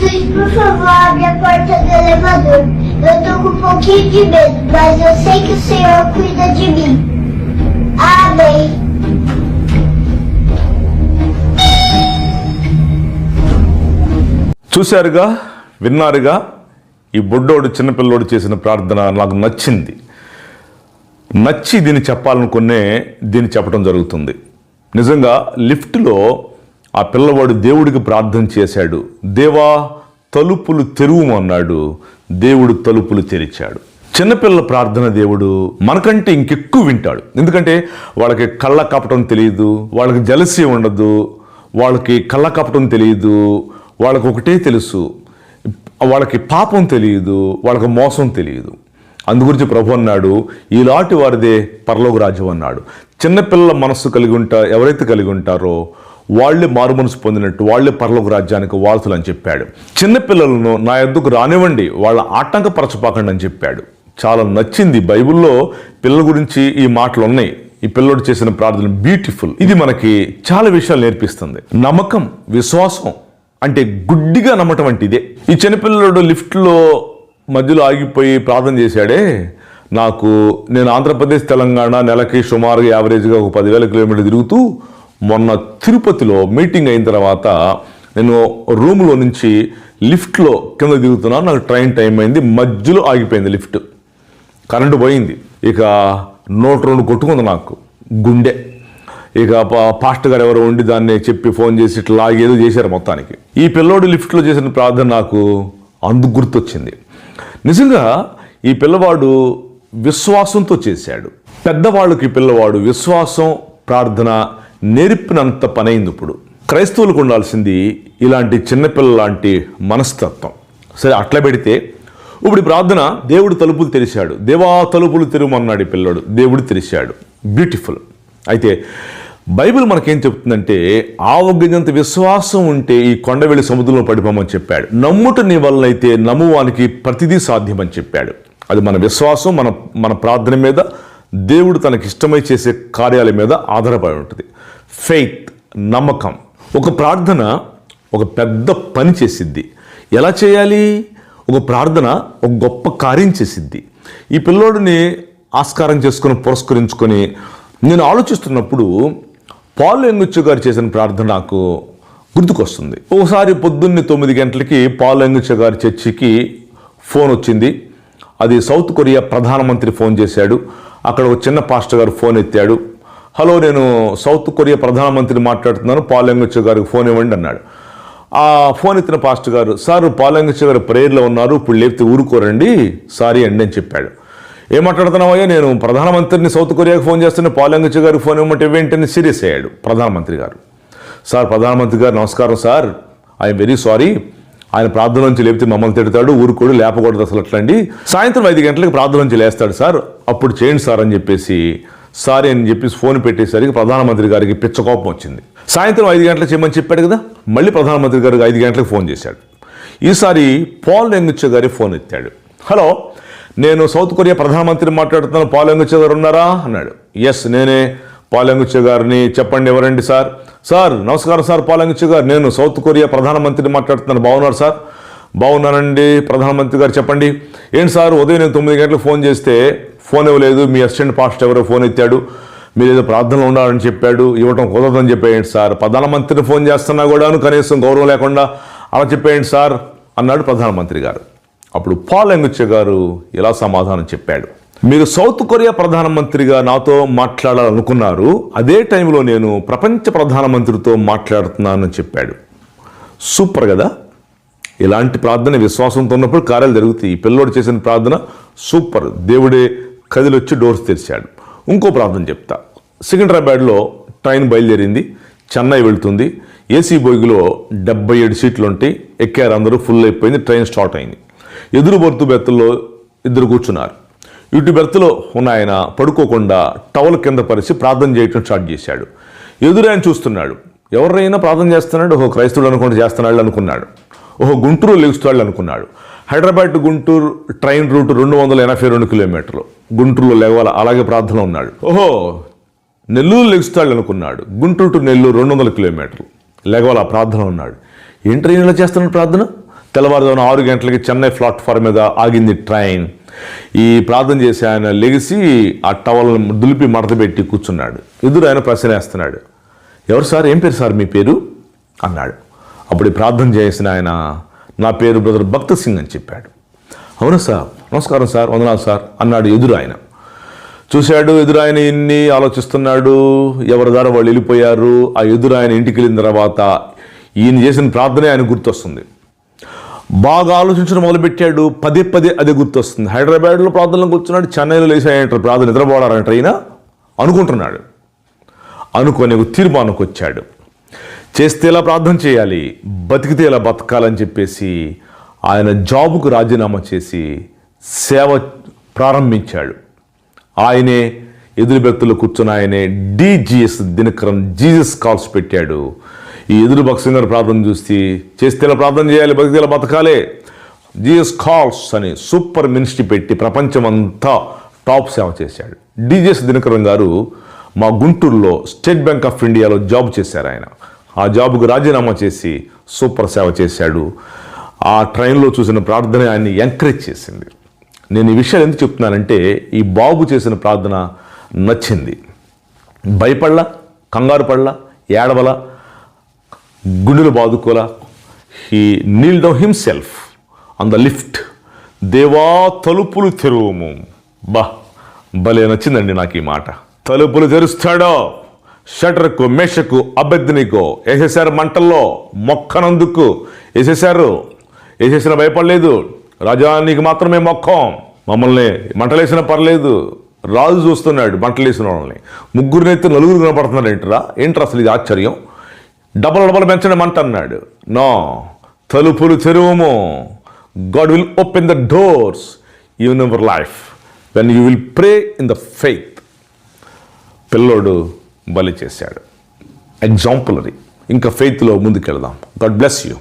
Jesus, por favor, abre a porta do elevador. Eu tô com um pouquinho de medo, mas eu sei que o Senhor cuida de mim. Amém. చూశారుగా విన్నారుగా ఈ బుడ్డోడు చిన్నపిల్లోడు చేసిన ప్రార్థన నాకు నచ్చింది నచ్చి దీన్ని చెప్పాలనుకునే దీన్ని చెప్పడం జరుగుతుంది నిజంగా లిఫ్ట్లో ఆ పిల్లవాడు దేవుడికి ప్రార్థన చేశాడు. దేవా తలుపులు తెరువుమన్నాడు దేవుడు తలుపులు తెరిచాడు. చిన్నపిల్లల ప్రార్థన దేవుడు మనకంటే ఇంకెక్కువ వింటాడు. ఎందుకంటే వాళ్ళకి కళ్ళ కపటం తెలియదు వాళ్ళకి జలసి ఉండదు వాళ్ళకి కళ్ళ కపటం తెలియదు వాళ్ళకి ఒకటే తెలుసు వాళ్ళకి పాపం తెలియదు వాళ్ళకి మోసం తెలియదు. అందుగురించి ప్రభు అన్నాడు ఈలాంటి వారిదే పరలోక అన్నాడు. చిన్నపిల్లల మనస్సు కలిగి ఉంటా ఎవరైతే కలిగి ఉంటారో వాళ్ళే మారు మనసు పొందినట్టు వాళ్ళే పరలోక రాజ్యానికి వారసులు అని చెప్పాడు. చిన్నపిల్లలను నా ఎద్దుకు రానివ్వండి వాళ్ళ ఆటంకపరచపాకండి అని చెప్పాడు. చాలా నచ్చింది బైబిల్లో పిల్లల గురించి ఈ మాటలు ఉన్నాయి. ఈ పిల్లోడు చేసిన ప్రార్థన బ్యూటిఫుల్ ఇది మనకి చాలా విషయాలు నేర్పిస్తుంది. నమ్మకం విశ్వాసం అంటే గుడ్డిగా నమ్మటం అంటే ఇదే. ఈ చిన్నపిల్లడు లిఫ్ట్లో మధ్యలో ఆగిపోయి ప్రార్థన చేశాడే నాకు నేను ఆంధ్రప్రదేశ్ తెలంగాణ నెలకి సుమారుగా యావరేజ్గా ఒక పదివేల కిలోమీటర్లు తిరుగుతూ మొన్న తిరుపతిలో మీటింగ్ అయిన తర్వాత నేను రూమ్లో నుంచి లిఫ్ట్లో కింద దిగుతున్నాను నాకు ట్రైన్ టైం అయింది మధ్యలో ఆగిపోయింది లిఫ్ట్. కరెంటు పోయింది. ఇక నోట్ రెండు కొట్టుకుంది నాకు గుండె. ఇక పా- పాస్టర్ గారు ఎవరో ఉండి దాన్ని చెప్పి ఫోన్ చేసి ఇట్లా లాగేదో ఏదో చేశారు మొత్తానికి. ఈ పిల్లోడు లిఫ్ట్లో చేసిన ప్రార్థన నాకు అందుకు గుర్తొచ్చింది. నిజంగా ఈ పిల్లవాడు విశ్వాసంతో చేశాడు. పెద్దవాళ్ళకి పిల్లవాడు విశ్వాసం ప్రార్థన నేర్పినంత పనైంది ఇప్పుడు. క్రైస్తవులకు ఉండాల్సింది ఇలాంటి చిన్నపిల్ల లాంటి మనస్తత్వం. సరే అట్లా పెడితే ఇప్పుడు ప్రార్థన దేవుడు తలుపులు తెరిచాడు. దేవా తలుపులు తెరుమన్నాడు పిల్లడు. దేవుడు తెరిచాడు. బ్యూటిఫుల్ అయితే బైబిల్ మనకేం చెప్తుందంటే ఆవగింజంత విశ్వాసం ఉంటే ఈ కొండ వెళ్ళి సముద్రంలో పడిపోమని చెప్పాడు. నమ్ముట నీ వల్లనైతే నమ్మువానికి ప్రతిదీ సాధ్యమని చెప్పాడు. అది మన విశ్వాసం మన మన ప్రార్థన మీద దేవుడు తనకి ఇష్టమై చేసే కార్యాల మీద ఆధారపడి ఉంటుంది. ఫెయిత్ నమ్మకం. ఒక ప్రార్థన ఒక పెద్ద పని చేసిద్ది. ఎలా చేయాలి? ఒక ప్రార్థన ఒక గొప్ప కార్యం చేసిద్ది. ఈ పిల్లోడిని ఆస్కారం చేసుకుని పురస్కరించుకొని నేను ఆలోచిస్తున్నప్పుడు పాల్ ఎంగుచ్చు గారు చేసిన ప్రార్థన నాకు గుర్తుకొస్తుంది. ఒకసారి పొద్దున్నే తొమ్మిది గంటలకి పాల్ ఎంగుచ్చ గారి చర్చికి ఫోన్ వచ్చింది. అది సౌత్ కొరియా ప్రధానమంత్రి ఫోన్ చేశాడు. అక్కడ ఒక చిన్న పాస్టర్ గారు ఫోన్ ఎత్తాడు. హలో నేను సౌత్ కొరియా ప్రధానమంత్రిని మాట్లాడుతున్నాను. పాల్ ఎంగుచ్చ గారికి ఫోన్ ఇవ్వండి అన్నాడు. ఆ ఫోన్ ఎత్తిన పాస్టర్ గారు సార్ పాలంగచ్చ గారు ప్రేయర్లో ఉన్నారు. ఇప్పుడు లేపితే ఊరుకోరండి. సారీ అండి అని చెప్పాడు. ఏం మాట్లాడుతున్నావయ్యా? నేను ప్రధానమంత్రిని సౌత్ కొరియాకి ఫోన్ చేస్తున్న పాలంగచ్చ గారికి ఫోన్ ఇవ్వమంటే వెంటనే సీరియస్ అయ్యాడు ప్రధానమంత్రి గారు. సార్ ప్రధానమంత్రి గారు నమస్కారం సార్. I'm very sorry. ఆయన ప్రార్థన నుంచి లేపితే మమ్మల్ని తిడతాడు ఊరుకోడు లేపకూడదు అసలు అట్లండి. సాయంత్రం ఐదు గంటలకు ప్రార్థనలోంచి లేస్తాడు సార్ అప్పుడు చేయండి సార్ అని చెప్పేసి సారీ అని చెప్పేసి ఫోన్ పెట్టేసరికి ప్రధానమంత్రి గారికి పిచ్చ కోపం వచ్చింది. సాయంత్రం ఐదు గంటలకు చేయమని చెప్పాడు కదా మళ్ళీ ప్రధానమంత్రి గారికి ఐదు గంటలకు ఫోన్ చేశాడు. ఈసారి పాల్ ఎంగుచ్చ గారి ఫోన్ ఎత్తాడు. హలో నేను సౌత్ కొరియా ప్రధానమంత్రి మాట్లాడుతున్నాను పాల్ ఎంగుచ్చ గారు ఉన్నారా? అన్నాడు. ఎస్ నేనే పాల్ ఎంగుచ్చ గారిని చెప్పండి ఎవరండి సార్? సార్ నమస్కారం సార్ పాలంగిచ్చు గారు. నేను సౌత్ కొరియా ప్రధానమంత్రిని మాట్లాడుతున్నాను. బాగున్నారు సార్? బాగున్నానండి. ప్రధానమంత్రి గారు చెప్పండి. ఏంటి సార్ ఉదయం నేను తొమ్మిది గంటలకు ఫోన్ చేస్తే ఫోన్ ఇవ్వలేదు. మీ అసిస్టెంట్ పాస్టర్ ఎవరో ఫోన్ ఎత్తాడు. మీరు ఏదో ప్రార్థనలో ఉండాలని చెప్పాడు. ఇవ్వటం కుదరదని చెప్పేయండి సార్. ప్రధానమంత్రిని ఫోన్ చేస్తున్నా కూడాను కనీసం గౌరవం లేకుండా అలా చెప్పేయండి సార్ అన్నాడు ప్రధానమంత్రి గారు. అప్పుడు పాల్ ఎంగుచ్చ గారు ఇలా సమాధానం చెప్పాడు. మీరు సౌత్ కొరియా ప్రధానమంత్రిగా నాతో మాట్లాడాలనుకున్నారు అదే టైంలో నేను ప్రపంచ ప్రధానమంత్రితో మాట్లాడుతున్నానని చెప్పాడు. సూపర్ కదా? ఇలాంటి ప్రార్థన విశ్వాసంతో ఉన్నప్పుడు కార్యాలు జరుగుతాయి. ఈ పిల్లోడు చేసిన ప్రార్థన సూపర్. దేవుడే కదిలొచ్చి డోర్స్ తెరిచాడు. ఇంకో ప్రార్థన చెప్తా. సికింద్రాబాద్లో ట్రైన్ బయలుదేరింది. చెన్నై వెళ్తుంది. ఏసీ బోగిలో డెబ్బై ఏడు సీట్లు ఉంటాయి. ఎక్కారు అందరూ ఫుల్ అయిపోయింది. ట్రైన్ స్టార్ట్ అయింది. ఎదురు బర్తు బెత్తల్లో ఇద్దరు కూర్చున్నారు. ఇటు బెర్త్లో ఉన్న ఆయన పడుకోకుండా టవల్ కింద పరిచి ప్రార్థన చేయటం స్టార్ట్ చేశాడు. ఎదురు ఆయన చూస్తున్నాడు. ఎవరైనా ప్రార్థన చేస్తున్నాడు. ఓహో క్రైస్తవుడు అనుకుంటే చేస్తున్నాడు అనుకున్నాడు. ఓహో గుంటూరు లెగుస్తాడు అనుకున్నాడు. హైదరాబాద్ గుంటూరు ట్రైన్ రూట్ రెండు వందల ఎనభై రెండు కిలోమీటర్లు. గుంటూరులో లేవాల అలాగే ప్రార్థన ఉన్నాడు. ఓహో నెల్లూరు లెగుస్తాడు అనుకున్నాడు. గుంటూరు టు నెల్లూరు రెండు వందల కిలోమీటర్లు. లేగవాల ప్రార్థన ఉన్నాడు. ఏం ట్రైన్లో చేస్తున్నాడు ప్రార్థన? తెల్లవారుజామున ఆరు గంటలకి చెన్నై ప్లాట్ఫామ్ మీద ఆగింది ట్రైన్. ఈ ప్రార్థన చేసి ఆయన లెగిసి ఆ టవల్ని దులిపి మడత పెట్టి కూర్చున్నాడు. ఎదురు ఆయన ప్రశ్న వేస్తున్నాడు. ఎవరు సార్? ఏం పేరు సార్ మీ పేరు? అన్నాడు. అప్పుడు ప్రార్థన చేసిన ఆయన నా పేరు బ్రదర్ భక్త సింగ్ అని చెప్పాడు. అవును సార్? నమస్కారం సార్. వందనాలు సార్ అన్నాడు ఎదురు ఆయన. చూశాడు ఎదురాయన ఇన్ని ఆలోచిస్తున్నాడు. ఎవరి ద్వారా వాళ్ళు వెళ్ళిపోయారు. ఆ ఎదురాయన ఇంటికి వెళ్ళిన తర్వాత ఈయన చేసిన ప్రార్థనే ఆయన గుర్తొస్తుంది. బాగా ఆలోచించడం మొదలుపెట్టాడు. పదే పదే అదే గుర్తొస్తుంది. హైదరాబాద్లో ప్రార్థనలో కూర్చున్నాడు. చెన్నైలో లేచాయంటారు ప్రార్థన నిద్రపోవడారంట ఈయన. అనుకుంటున్నాడు. అనుకొని ఒక తీర్మానంకి వచ్చాడు. చేస్తే ఇలా ప్రార్థన చేయాలి? బతికితే ఇలా బతకాలని చెప్పేసి ఆయన జాబుకు రాజీనామా చేసి సేవ ప్రారంభించాడు. ఆయనే ఎదురు వ్యక్తులు కూర్చున్న ఆయనే డిజిఎస్ దినకరం జీసస్ కాల్స్ పెట్టాడు. ఈ ఎదురు భక్సింగ్ గారు ప్రార్థన చూసి చేస్తే ప్రార్థన చేయాలి బతికితే బతకాలే. జీఎస్ కాల్స్ అని సూపర్ మినిస్ట్రీ పెట్టి ప్రపంచమంతా టాప్ సేవ చేశాడు. డిజిఎస్ దినకరం గారు మా గుంటూరులో స్టేట్ బ్యాంక్ ఆఫ్ ఇండియాలో జాబ్ చేశారు ఆయన. ఆ జాబ్కు రాజీనామా చేసి సూపర్ సేవ చేశాడు. ఆ ట్రైన్లో చూసిన ప్రార్థన ఆయన్ని ఎంకరేజ్ చేసింది. నేను ఈ విషయాలు ఎందుకు చెప్తున్నానంటే ఈ బాబు చేసిన ప్రార్థన నచ్చింది. భయపడలా కంగారు పడలా ఏడవలా గుండెలు బాదుకోలా. He kneel down himself on the lift దేవా తలుపులు తెరువుము. బా భలే నచ్చిందండి నాకు ఈ మాట. తలుపులు తెరుస్తాడో షటర్కు మేషకు అభ్యర్థినికో వేసేసారు మంటల్లో మొక్కనందుకు. వేసేసారు వేసేసిన భయపడలేదు. రాజా నీకు మాత్రమే మొక్కం మమ్మల్ని మంటలేసినా పర్లేదు. రాజు చూస్తున్నాడు మంటలేసిన వాళ్ళని. ముగ్గురినైతే నలుగురు కనపడుతున్నారు ఏంటరా? ఏంటరా అసలు ఇది ఆశ్చర్యం? డబల్ డబల్ పెంచడమంటన్నాడు. నో తలుపులు తెరువము. God will open the doors even your life when you will pray in the faith పిల్లోడు బలి చేశాడు. ఎగ్జాంపులరీ ఇంకా ఫెయిత్లో ముందుకెళ్దాం. God bless you